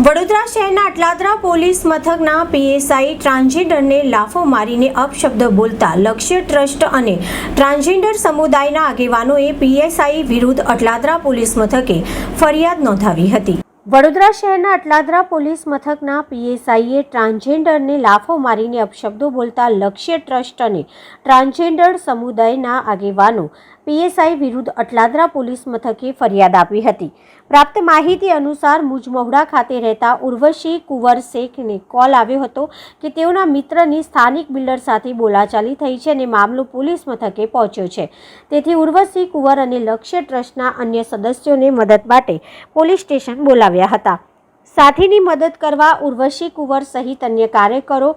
વડોદરા શહેરના અટલાદરા પોલીસ મથકના પીએસઆઈ ટ્રાન્સજેન્ડરને લાફો મારીને અપશબ્દ બોલતા લક્ષ્ય ટ્રસ્ટ અને ટ્રાન્સજેન્ડર સમુદાયના આગેવાનોએ પીએસઆઈ વિરુદ્ધ અટલાદરા પોલીસ મથકે ફરિયાદ નોંધાવી હતી. વડોદરા શહેરના અટલાદરા પોલીસ મથકના પીએસઆઈએ ટ્રાન્સજેન્ડરને લાફો મારીને અપશબ્દો બોલતા લક્ષ્ય ટ્રસ્ટ અને ટ્રાન્સજેન્ડર સમુદાયના આગેવાનો પીએસઆઈ વિરુદ્ધ અટલાદરા પોલીસ મથકે ફરિયાદ આપી હતી. પ્રાપ્ત માહિતી અનુસાર મુજમહુડા ખાતે રહેતા ઉર્વશી કુંવર શેખને કોલ આવ્યો હતો કે તેઓના મિત્રની સ્થાનિક બિલ્ડર સાથે બોલાચાલી થઈ છે અને મામલો પોલીસ મથકે પહોંચ્યો છે. તેથી ઉર્વશી કુંવર અને લક્ષ્ય ટ્રસ્ટના અન્ય સદસ્યોને મદદ માટે પોલીસ સ્ટેશન બોલાવ્યા હતા. સાથીની મદદ કરવા ઉર્વશી કુંવર સહિત અન્ય કાર્યકરો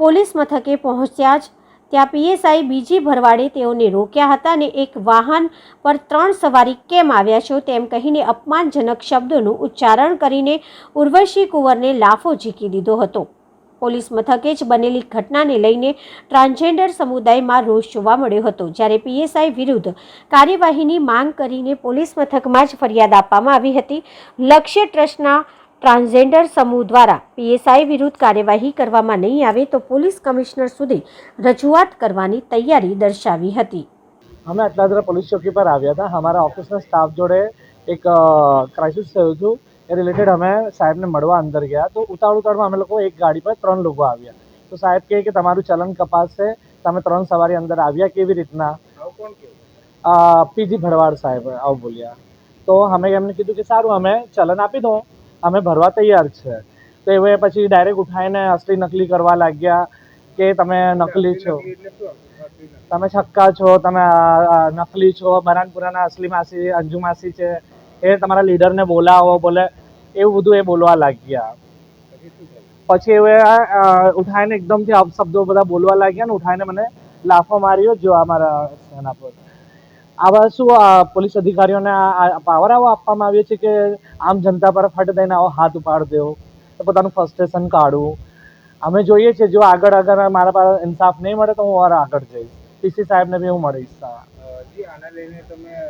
પોલીસ મથકે પહોંચ્યા જ ત્યાં પીએસઆઈ બીજી ભરવાડે તેઓને રોક્યા હતા અને એક વાહન પર ત્રણ સવારી કેમ આવ્યા છો તેમ કહીને અપમાનજનક શબ્દોનું ઉચ્ચારણ કરીને ઉર્વશી કુંવરને લાફો ઝીકી દીધો હતો. પોલીસ મથકે જ બનેલી ઘટનાને લઈને ટ્રાન્સજેન્ડર સમુદાયમાં રોષ જોવા મળ્યો હતો, જ્યારે પીએસઆઈ વિરુદ્ધ કાર્યવાહીની માંગ કરીને પોલીસ મથકમાં જ ફરિયાદ આપવામાં આવી હતી. લક્ષ્ય ટ્રસ્ટના ટ્રાન્સજેન્ડર સમૂહ દ્વારા પીએસઆઈ વિરુદ્ધ કાર્યવાહી કરવામાં નહીં આવે તો પોલીસ કમિશનર સુધી રજૂઆત કરવાની તૈયારી દર્શાવી હતી. અમે અટલાદરા પોલીસ ચોકી પર આવ્યા હતા. અમારા ઓફિસના સ્ટાફ જોડે એક ક્રાઇસિસ થયું હતું. એ રિલેટેડ અમે સાહેબને મળવા અંદર ગયા. તો ઉતાવળ ઉતાવળમાં અમે લોકો એક ગાડી પર ત્રણ લોકો આવ્યા. તો સાહેબ કહે કે તમારું ચલન કપાશે. તમે ત્રણ સવારી અંદર આવ્યા કેવી રીતના? પીજી ભરવાડ સાહેબ આવું બોલ્યા. તો અમે એમને કીધું કે સારું, અમે ચલન આપી દો અમે ભરવા તૈયાર છે. તો એ પછી ડાયરેક્ટ ઉઠાઈને અસલી નકલી કરવા લાગ્યા કે તમે નકલી છો. તમે છક્કા છો, તમે નકલી છો બરાનપુરાના અસલી માસી, અંજુ માસી છે. એ તમારા લીડરને બોલાવો, બોલે, એવું બધું એ બોલવા લાગ્યા. પછી એ ઉઠાઈને એકદમથી અપશબ્દો બધા બોલવા લાગ્યા ને ઉઠાઈને મને લાફો માર્યો, જો અમારા સેના પર. આવા શું આ પોલીસ અધિકારીઓને પાવર આવો આપવામાં આવ્યો છે કે આમ જનતા પર ફટ દઈને આવો હાથ ઉપાડ દેવો તો પોતાનું ફ્રસ્ટ્રેશન કાઢવું. અમે જોઈએ છીએ જો આગળ અગર મારા પાસે ઇન્સાફ નહીં મળે તો હું ઓર આગળ જઈશ. પીસી સાહેબને બી હું મળીશ.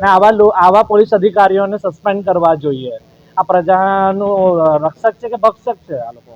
ના આવા આવા પોલીસ અધિકારીઓને સસ્પેન્ડ કરવા જોઈએ. આ પ્રજાનું રક્ષક છે કે ભક્ષક છે આ લોકો?